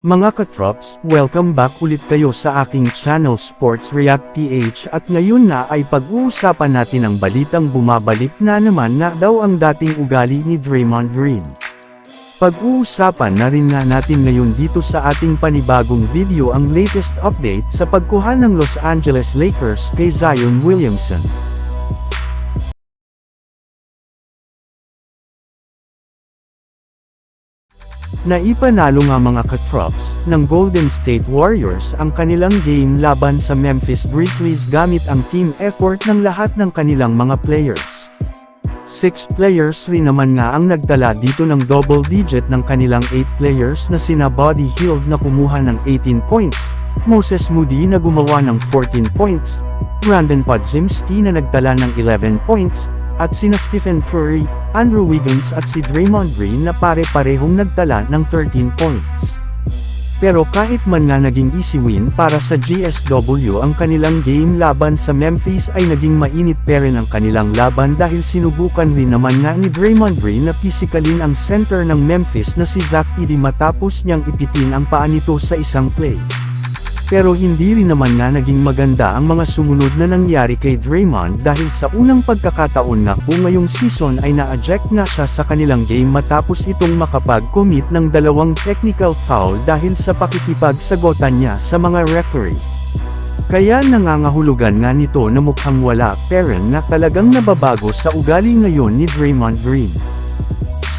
Mga katrops, welcome back ulit kayo sa aking channel Sports React PH at ngayon na ay pag-uusapan natin ang balitang bumabalik na naman na daw ang dating ugali ni Draymond Green. Pag-uusapan na rin nga natin ngayon dito sa ating panibagong video ang latest update sa pagkuha ng Los Angeles Lakers kay Zion Williamson. Naipanalo nga mga katrops ng Golden State Warriors ang kanilang game laban sa Memphis Grizzlies gamit ang team effort ng lahat ng kanilang mga players. Six players rin naman nga ang nagtala dito ng double digit ng kanilang 8 players na sina Buddy Hield na kumuha ng 18 points, Moses Moody na gumawa ng 14 points, Brandon Podzimski na nagtala ng 11 points, at sina Stephen Curry, Andrew Wiggins at si Draymond Green na pare-parehong nagtala ng 13 points. Pero kahit man nga naging easy win para sa GSW ang kanilang game laban sa Memphis ay naging mainit pa rin ang kanilang laban dahil sinubukan rin naman nga ni Draymond Green na pisikalin ang center ng Memphis na si Zach Edey matapos niyang ipitin ang paa nito sa isang play. Pero hindi rin naman nga naging maganda ang mga sumunod na nangyari kay Draymond dahil sa unang pagkakataon na kung ngayong season ay na-eject na siya sa kanilang game matapos itong makapag-commit ng dalawang technical foul dahil sa pakikipagsagotan niya sa mga referee. Kaya nangangahulugan nga nito na mukhang wala pero na talagang nababago sa ugali ngayon ni Draymond Green.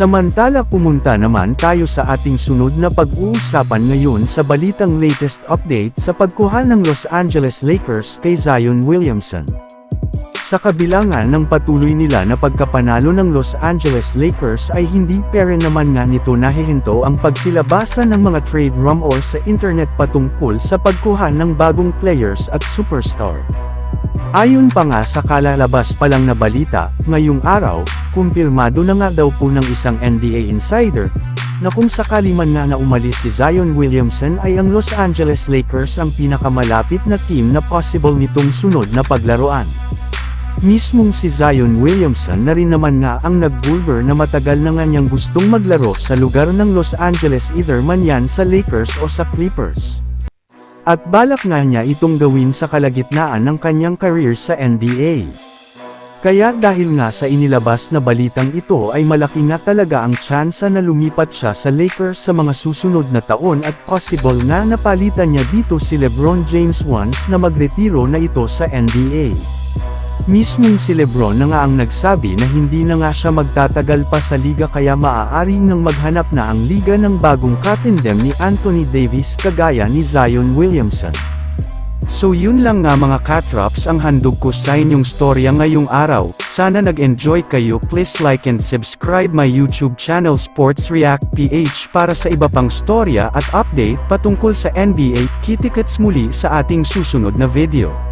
Samantala pumunta naman tayo sa ating sunod na pag-uusapan ngayon sa balitang latest update sa pagkuha ng Los Angeles Lakers kay Zion Williamson. Sa kabilangan ng patuloy nila na pagkapanalo ng Los Angeles Lakers ay hindi pere naman nga nito nahihinto ang pagsilabasa ng mga trade rumor sa internet patungkol sa pagkuha ng bagong players at superstar. Ayon pa nga sa kalalabas pa lang na balita, ngayong araw, kumpirmado na nga daw po ng isang NBA insider, na kung sakali man nga na umalis si Zion Williamson ay ang Los Angeles Lakers ang pinakamalapit na team na possible nitong sunod na paglaruan. Mismong si Zion Williamson na rin naman nga ang nagbulgar na matagal na nga niyang gustong maglaro sa lugar ng Los Angeles either man yan sa Lakers o sa Clippers. At balak nga niya itong gawin sa kalagitnaan ng kanyang career sa NBA. Kaya dahil nga sa inilabas na balitang ito ay malaki nga talaga ang tsansa na lumipat siya sa Lakers sa mga susunod na taon at possible nga napalitan niya dito si Lebron James once na magretiro na ito sa NBA. Mismong si Lebron na nga ang nagsabi na hindi na nga siya magtatagal pa sa liga kaya maaari nang maghanap na ang liga ng bagong katindem ni Anthony Davis kagaya ni Zion Williamson. So yun lang nga mga katrops ang handog ko sa inyong storya ngayong araw, sana nag-enjoy kayo please like and subscribe my YouTube channel Sports React PH para sa iba pang storya at update patungkol sa NBA, kitikets muli sa ating susunod na video.